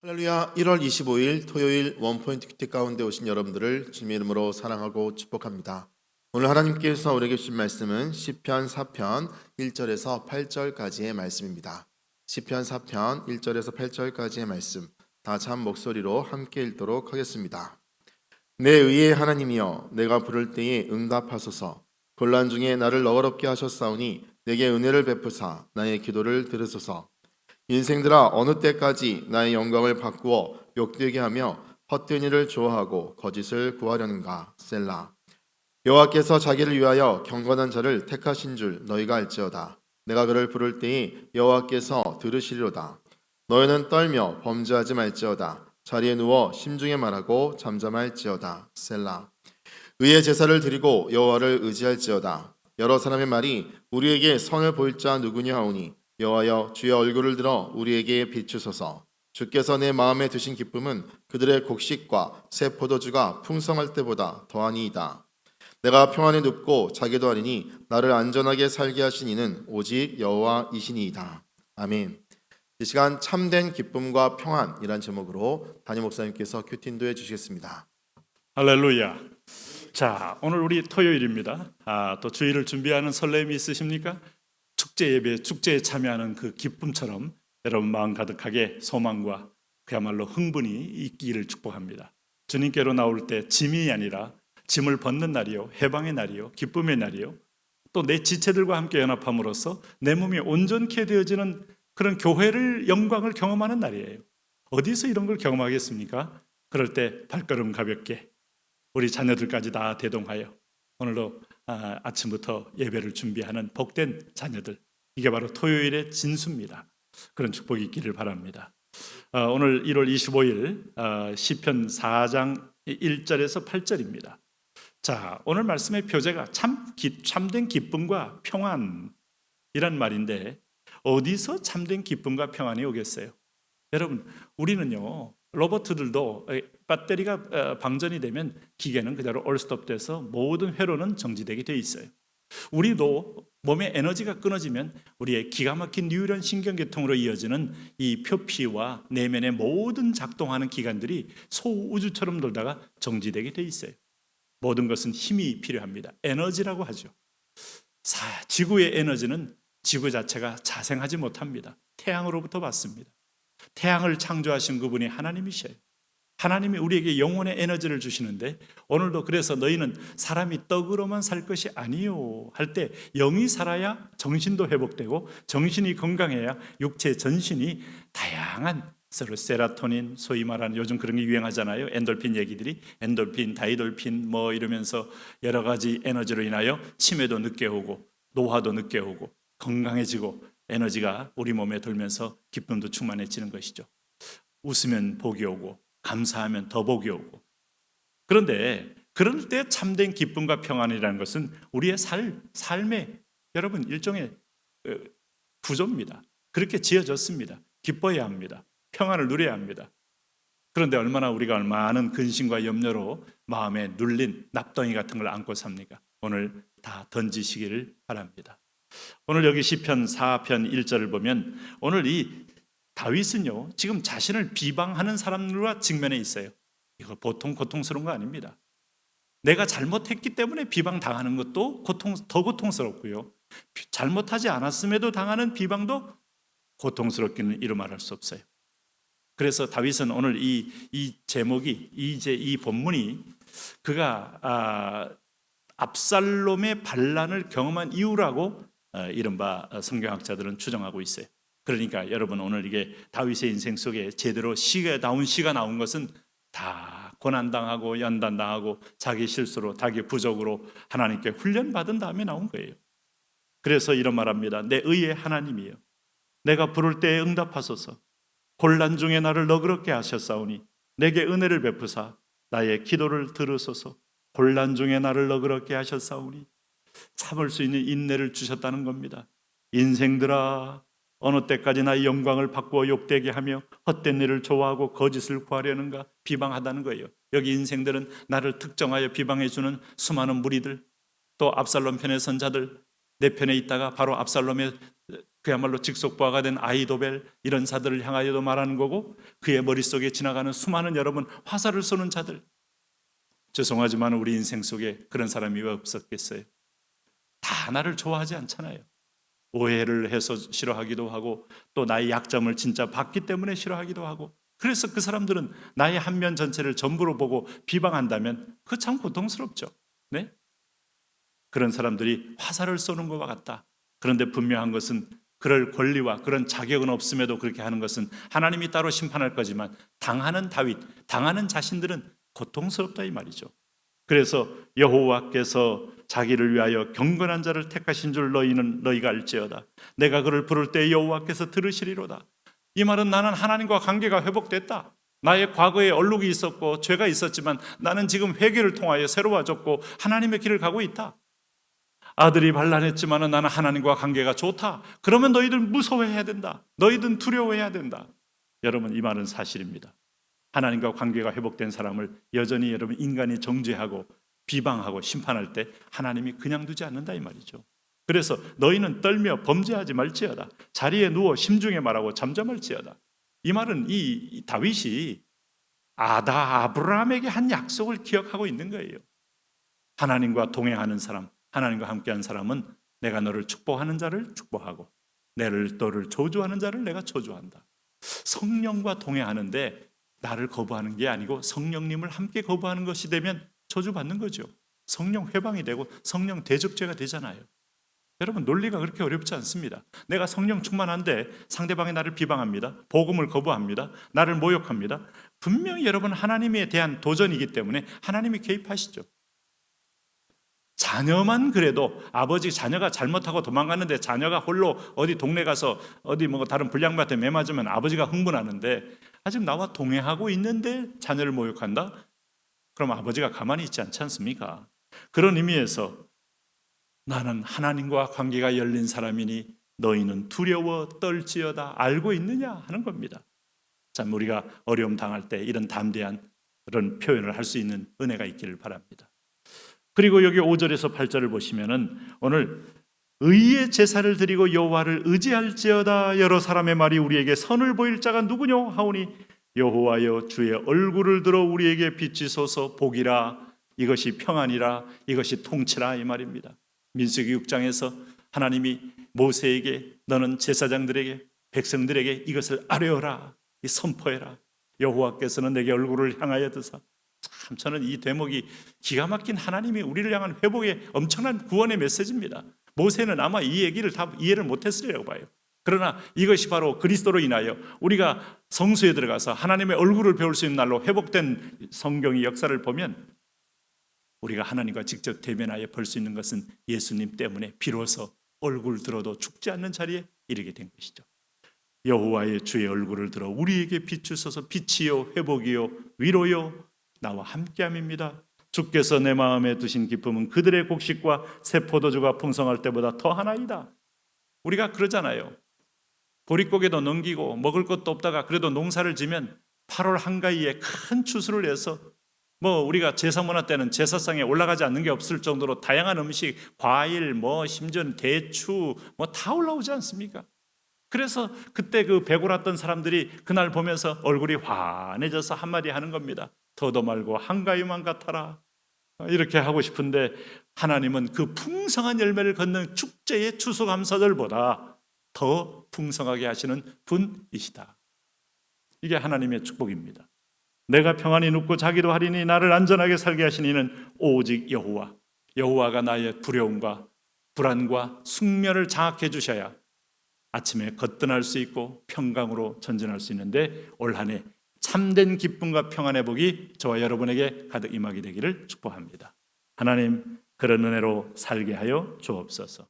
할렐루야 1월 25일 토요일 원포인트 큐티 가운데 오신 여러분들을 주님의 이름으로 사랑하고 축복합니다. 오늘 하나님께서 우리에게 주신 말씀은 시편 4편 1절에서 8절까지의 말씀입니다. 시편 4편 1절에서 8절까지의 말씀 다 참 목소리로 함께 읽도록 하겠습니다. 내 의의 하나님이여 내가 부를 때에 응답하소서 곤란 중에 나를 너그럽게 하셨사오니 내게 은혜를 베푸사 나의 기도를 들으소서 인생들아 어느 때까지 나의 영광을 바꾸어 욕되게 하며 헛된 일을 좋아하고 거짓을 구하려는가? 셀라. 여호와께서 자기를 위하여 경건한 자를 택하신 줄 너희가 알지어다. 내가 그를 부를 때에 여호와께서 들으시리로다. 너희는 떨며 범죄하지 말지어다. 자리에 누워 심중에 말하고 잠잠할지어다. 셀라. 의의 제사를 드리고 여호와를 의지할지어다. 여러 사람의 말이 우리에게 선을 보일 자 누구냐 하오니 여호와여 주의 얼굴을 들어 우리에게 비추소서 주께서 내 마음에 두신 기쁨은 그들의 곡식과 새 포도주가 풍성할 때보다 더하니이다 내가 평안에 눕고 자기도 하리니 나를 안전하게 살게 하신 이는 오직 여호와이시니이다 아멘 이 시간 참된 기쁨과 평안이란 제목으로 담임 목사님께서 큐틴도해 주시겠습니다 할렐루야. 자, 오늘 우리 토요일입니다. 아, 또 주일을 준비하는 설렘이 있으십니까? 축제 예배, 축제에 참여하는 그 기쁨처럼 여러분 마음 가득하게 소망과 그야말로 흥분이 있기를 축복합니다. 주님께로 나올 때 짐이 아니라 짐을 벗는 날이요, 해방의 날이요, 기쁨의 날이요. 또 내 지체들과 함께 연합함으로써 내 몸이 온전케 되어지는 그런 교회를 영광을 경험하는 날이에요. 어디서 이런 걸 경험하겠습니까? 그럴 때 발걸음 가볍게 우리 자녀들까지 다 대동하여 오늘도 아, 아침부터 예배를 준비하는 복된 자녀들 이게 바로 토요일의 진수입니다. 그런 축복이 있기를 바랍니다. 아, 오늘 1월 25일 아, 시편 4장 1절에서 8절입니다. 자, 오늘 말씀의 표제가 참 기- 참된 기쁨과 평안이란 말인데 어디서 참된 기쁨과 평안이 오겠어요? 여러분, 우리는요. 로버트들도 배터리가 어, 방전이 되면 기계는 그대로 올스톱돼서 모든 회로는 정지되게 돼 있어요. 우리도 몸의 에너지가 끊어지면 우리의 기가 막힌 뉴런 신경계통으로 이어지는 이 표피와 내면의 모든 작동하는 기관들이 소우주처럼 돌다가 정지되게 돼 있어요. 모든 것은 힘이 필요합니다. 에너지라고 하죠. 사, 지구의 에너지는 지구 자체가 자생하지 못합니다. 태양으로부터 받습니다. 태양을 창조하신 그분이 하나님이셔요. 하나님이 우리에게 영혼의 에너지를 주시는데 오늘도 그래서 너희는 사람이 떡으로만 살 것이 아니요 할 때 영이 살아야 정신도 회복되고 정신이 건강해야 육체 전신이 다양한 서로 세라토닌 소위 말하는 요즘 그런 게 유행하잖아요 엔돌핀 얘기들이 엔돌핀 다이돌핀 뭐 이러면서 여러 가지 에너지로 인하여 치매도 늦게 오고 노화도 늦게 오고 건강해지고 에너지가 우리 몸에 돌면서 기쁨도 충만해지는 것이죠. 웃으면 복이 오고 감사하면 더 복이 오고. 그런데 그럴 때 참된 기쁨과 평안이라는 것은 우리의 살, 삶의 여러분 일종의 어, 구조입니다. 그렇게 지어졌습니다. 기뻐해야 합니다. 평안을 누려야 합니다. 그런데 얼마나 우리가 많은 근심과 염려로 마음에 눌린 납덩이 같은 걸 안고 삽니까? 오늘 다 던지시기를 바랍니다. 오늘 여기 시편 4편 1절을 보면 오늘 이 다윗은요 지금 자신을 비방하는 사람들과 직면해 있어요. 이거 보통 고통스러운 거 아닙니다. 내가 잘못했기 때문에 비방 당하는 것도 고통 더 고통스럽고요. 잘못하지 않았음에도 당하는 비방도 고통스럽기는 이루 말할 수 없어요. 그래서 다윗은 오늘 이, 이 제목이 이제 이 본문이 그가 아, 압살롬의 반란을 경험한 이유라고 어, 이른바 성경학자들은 추정하고 있어요. 그러니까 여러분 오늘 이게 다윗의 인생 속에 제대로 시가 나온 시가 나온 것은 다 고난당하고 연단당하고 자기 실수로 자기 부족으로 하나님께 훈련받은 다음에 나온 거예요. 그래서 이런 말합니다. 내 의의 하나님이요. 내가 부를 때에 응답하소서. 곤란 중에 나를 너그럽게 하셨사오니 내게 은혜를 베푸사 나의 기도를 들으소서. 곤란 중에 나를 너그럽게 하셨사오니 참을 수 있는 인내를 주셨다는 겁니다. 인생들아 어느 때까지 나의 영광을 바꾸어 욕되게 하며 헛된 일을 좋아하고 거짓을 구하려는가 비방하다는 거예요. 여기 인생들은 나를 특정하여 비방해 주는 수많은 무리들 또 압살롬 편의 선자들 내 편에 있다가 바로 압살롬의 그야말로 직속부하가 된 아이도벨 이런 자들을 향하여도 말하는 거고 그의 머릿속에 지나가는 수많은 여러분 화살을 쏘는 자들 죄송하지만 우리 인생 속에 그런 사람이 왜 없었겠어요? 다 나를 좋아하지 않잖아요. 오해를 해서 싫어하기도 하고 또 나의 약점을 진짜 봤기 때문에 싫어하기도 하고 그래서 그 사람들은 나의 한 면 전체를 전부로 보고 비방한다면 그 참 고통스럽죠. 네? 그런 사람들이 화살을 쏘는 것과 같다. 그런데 분명한 것은 그럴 권리와 그런 자격은 없음에도 그렇게 하는 것은 하나님이 따로 심판할 거지만 당하는 다윗, 당하는 자신들은 고통스럽다 이 말이죠. 그래서 여호와께서 자기를 위하여 경건한 자를 택하신 줄 너희는 너희가 알지어다. 내가 그를 부를 때 여호와께서 들으시리로다. 이 말은 나는 하나님과 관계가 회복됐다. 나의 과거에 얼룩이 있었고 죄가 있었지만 나는 지금 회개를 통하여 새로워졌고 하나님의 길을 가고 있다. 아들이 반란했지만 나는 하나님과 관계가 좋다. 그러면 너희들 무서워해야 된다. 너희들 두려워해야 된다. 여러분 이 말은 사실입니다. 하나님과 관계가 회복된 사람을 여전히 여러분 인간이 정죄하고 비방하고 심판할 때 하나님이 그냥 두지 않는다 이 말이죠. 그래서 너희는 떨며 범죄하지 말지어다. 자리에 누워 심중에 말하고 잠잠할지어다. 이 말은 이 다윗이 아다 아브라함에게 한 약속을 기억하고 있는 거예요. 하나님과 동행하는 사람, 하나님과 함께한 사람은 내가 너를 축복하는 자를 축복하고 내를 너를 저주하는 자를 내가 저주한다. 성령과 동행하는데 나를 거부하는 게 아니고 성령님을 함께 거부하는 것이 되면 저주받는 거죠. 성령 회방이 되고 성령 대적죄가 되잖아요. 여러분 논리가 그렇게 어렵지 않습니다. 내가 성령 충만한데 상대방이 나를 비방합니다. 복음을 거부합니다. 나를 모욕합니다. 분명히 여러분 하나님에 대한 도전이기 때문에 하나님이 개입하시죠. 자녀만 그래도 아버지 자녀가 잘못하고 도망갔는데 자녀가 홀로 어디 동네 가서 어디 뭐 다른 불량밭에 매 맞으면 아버지가 흥분하는데 아직 나와 동행하고 있는데 자녀를 모욕한다? 그럼 아버지가 가만히 있지 않지 않습니까? 그런 의미에서 나는 하나님과 관계가 열린 사람이니 너희는 두려워 떨지어다 알고 있느냐 하는 겁니다. 참 우리가 어려움 당할 때 이런 담대한 그런 표현을 할 수 있는 은혜가 있기를 바랍니다. 그리고 여기 5절에서 8절을 보시면은 오늘 의의 제사를 드리고 여호와를 의지할지어다 여러 사람의 말이 우리에게 선을 보일 자가 누구뇨 하오니 여호와여 주의 얼굴을 들어 우리에게 비치소서 복이라 이것이 평안이라 이것이 통치라 이 말입니다. 민수기 6장에서 하나님이 모세에게 너는 제사장들에게 백성들에게 이것을 아뢰어라 이 선포해라 여호와께서는 내게 얼굴을 향하여 드사 참 저는 이 대목이 기가 막힌 하나님이 우리를 향한 회복의 엄청난 구원의 메시지입니다. 모세는 아마 이 얘기를 다 이해를 못했으리라고 봐요. 그러나 이것이 바로 그리스도로 인하여 우리가 성수에 들어가서 하나님의 얼굴을 배울 수 있는 날로 회복된 성경의 역사를 보면 우리가 하나님과 직접 대면하여 볼 수 있는 것은 예수님 때문에 비로소 얼굴 들어도 죽지 않는 자리에 이르게 된 것이죠. 여호와의 주의 얼굴을 들어 우리에게 비추소서 빛이요 회복이요 위로요 나와 함께함입니다. 주께서 내 마음에 두신 기쁨은 그들의 곡식과 새 포도주가 풍성할 때보다 더 하나이다. 우리가 그러잖아요. 보릿고개도 넘기고 먹을 것도 없다가 그래도 농사를 지면 8월 한가위에 큰 추수를 해서 뭐 우리가 제사 문화 때는 제사상에 올라가지 않는 게 없을 정도로 다양한 음식, 과일, 뭐 심지어 대추 뭐 다 올라오지 않습니까? 그래서 그때 그 배골았던 사람들이 그날 보면서 얼굴이 환해져서 한마디 하는 겁니다. 더도 말고 한가위만 같아라. 이렇게 하고 싶은데 하나님은 그 풍성한 열매를 걷는 축제의 추수감사절보다 더 풍성하게 하시는 분이시다. 이게 하나님의 축복입니다. 내가 평안히 눕고 자기도 하리니 나를 안전하게 살게 하신 이는 오직 여호와. 여호와가 나의 두려움과 불안과 숙면을 장악해 주셔야 아침에 거뜬할 수 있고 평강으로 전진할 수 있는데 올 한해 참된 기쁨과 평안의 복이 저와 여러분에게 가득 임하게 되기를 축복합니다. 하나님 그런 은혜로 살게 하여 주옵소서.